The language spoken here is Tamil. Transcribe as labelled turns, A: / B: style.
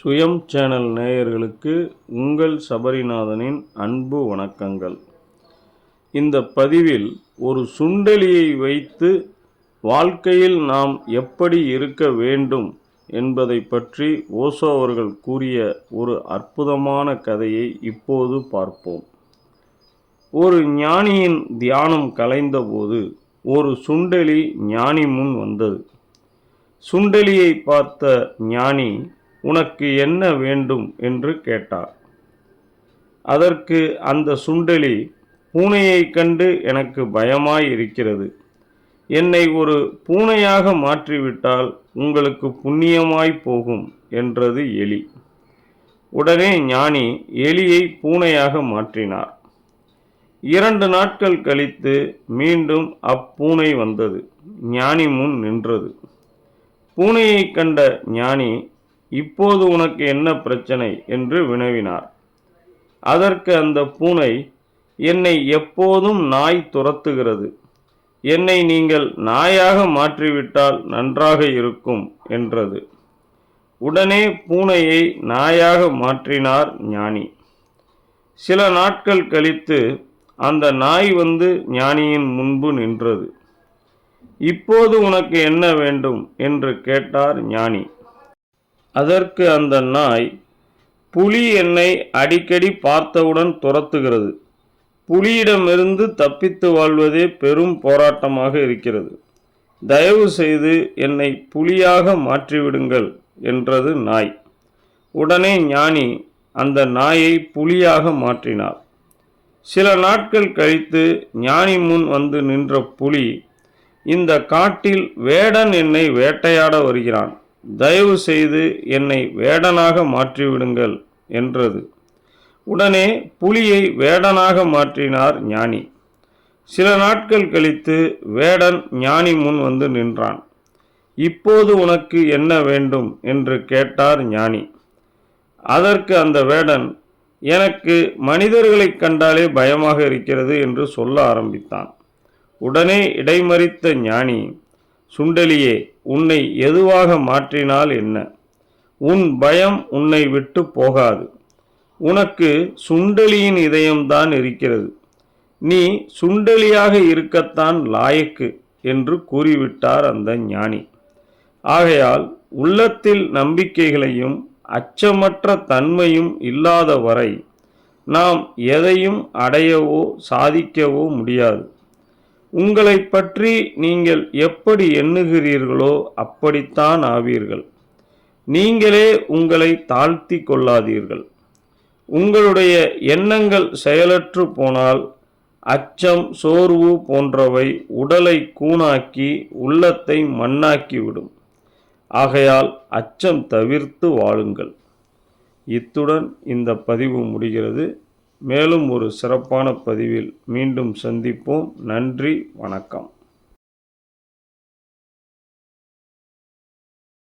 A: சுயம் சேனல் நேயர்களுக்கு உங்கள் சபரிநாதனின் அன்பு வணக்கங்கள். இந்த பதிவில் ஒரு சுண்டலியை வைத்து வாழ்க்கையில் நாம் எப்படி இருக்க வேண்டும் என்பதை பற்றி ஓசோ அவர்கள் கூறிய ஒரு அற்புதமான கதையை இப்போது பார்ப்போம். ஒரு ஞானியின் தியானம் கலைந்தபோது ஒரு சுண்டலி ஞானி முன் வந்தது. சுண்டலியை பார்த்த ஞானி உனக்கு என்ன வேண்டும் என்று கேட்டார். அதற்கு அந்த சுண்டலி பூனையைக் கண்டு எனக்கு பயமாய் இருக்கிறது என்னை ஒரு பூனையாக மாற்றிவிட்டால் உங்களுக்கு புண்ணியமாய் போகும் என்றது எலி. உடனே ஞானி எலியை பூனையாக மாற்றினார். இரண்டு நாட்கள் கழித்து மீண்டும் அப்பூனை வந்தது. ஞானி முன் நின்றது. பூனையைக் கண்ட ஞானி இப்போது உனக்கு என்ன பிரச்சனை? என்று வினவினார். அதற்கு அந்த பூனை என்னை எப்போதும் நாய் துரத்துகிறது. என்னை நீங்கள் நாயாக மாற்றிவிட்டால் நன்றாக இருக்கும் என்றது. உடனே பூனையை நாயாக மாற்றினார் ஞானி. சில நாட்கள் கழித்து அந்த நாய் வந்து ஞானியின் முன்பு நின்றது. இப்போது உனக்கு என்ன வேண்டும்? என்று கேட்டார் ஞானி. அதற்கு அந்த நாய் புலி என்னை அடிக்கடி பார்த்தவுடன் துரத்துகிறது. புலியிடமிருந்து தப்பித்து வாழ்வதே பெரும் போராட்டமாக இருக்கிறது. தயவு செய்து என்னை புலியாக மாற்றிவிடுங்கள் என்றது நாய். உடனே ஞானி அந்த நாயை புலியாக மாற்றினார். சில நாட்கள் கழித்து ஞானி முன் வந்து நின்ற புலி இந்த காட்டில் வேடன் என்னை வேட்டையாட வருகிறான். தயவு செய்து என்னை வேடனாக மாற்றிவிடுங்கள் என்றது. உடனே புலியை வேடனாக மாற்றினார் ஞானி. சில நாட்கள் கழித்து வேடன் ஞானி முன் வந்து நின்றான். இப்போது உனக்கு என்ன வேண்டும்? என்று கேட்டார் ஞானி. அதற்கு அந்த வேடன் எனக்கு மனிதர்களைக் கண்டாலே பயமாக இருக்கிறது என்று சொல்ல ஆரம்பித்தான். உடனே இடைமறித்த ஞானி சுண்டலியே உன்னை எதுவாக மாற்றினால் என்ன? உன் பயம் உன்னை விட்டு போகாது. உனக்கு சுண்டலியின் இதயம்தான் இருக்கிறது. நீ சுண்டலியாக இருக்கத்தான் லாயக்கு என்று கூறிவிட்டார் அந்த ஞானி. ஆகையால் உள்ளத்தில் நம்பிக்கைகளையும் அச்சமற்ற தன்மையும் இல்லாத வரை நாம் எதையும் அடையவோ சாதிக்கவோ முடியாது. உங்களை பற்றி நீங்கள் எப்படி எண்ணுகிறீர்களோ அப்படித்தான் ஆவீர்கள். நீங்களே உங்களை தாழ்த்தி கொள்ளாதீர்கள். உங்களுடைய எண்ணங்கள் செயலற்று போனால் அச்சம் சோர்வு போன்றவை உடலை கூணாக்கி உள்ளத்தை மண்ணாக்கிவிடும். ஆகையால் அச்சம் தவிர்த்து வாழுங்கள். இத்துடன் இந்த பதிவு முடிகிறது. மேலும் ஒரு சிறப்பான பதிவில் மீண்டும் சந்திப்போம். நன்றி வணக்கம்.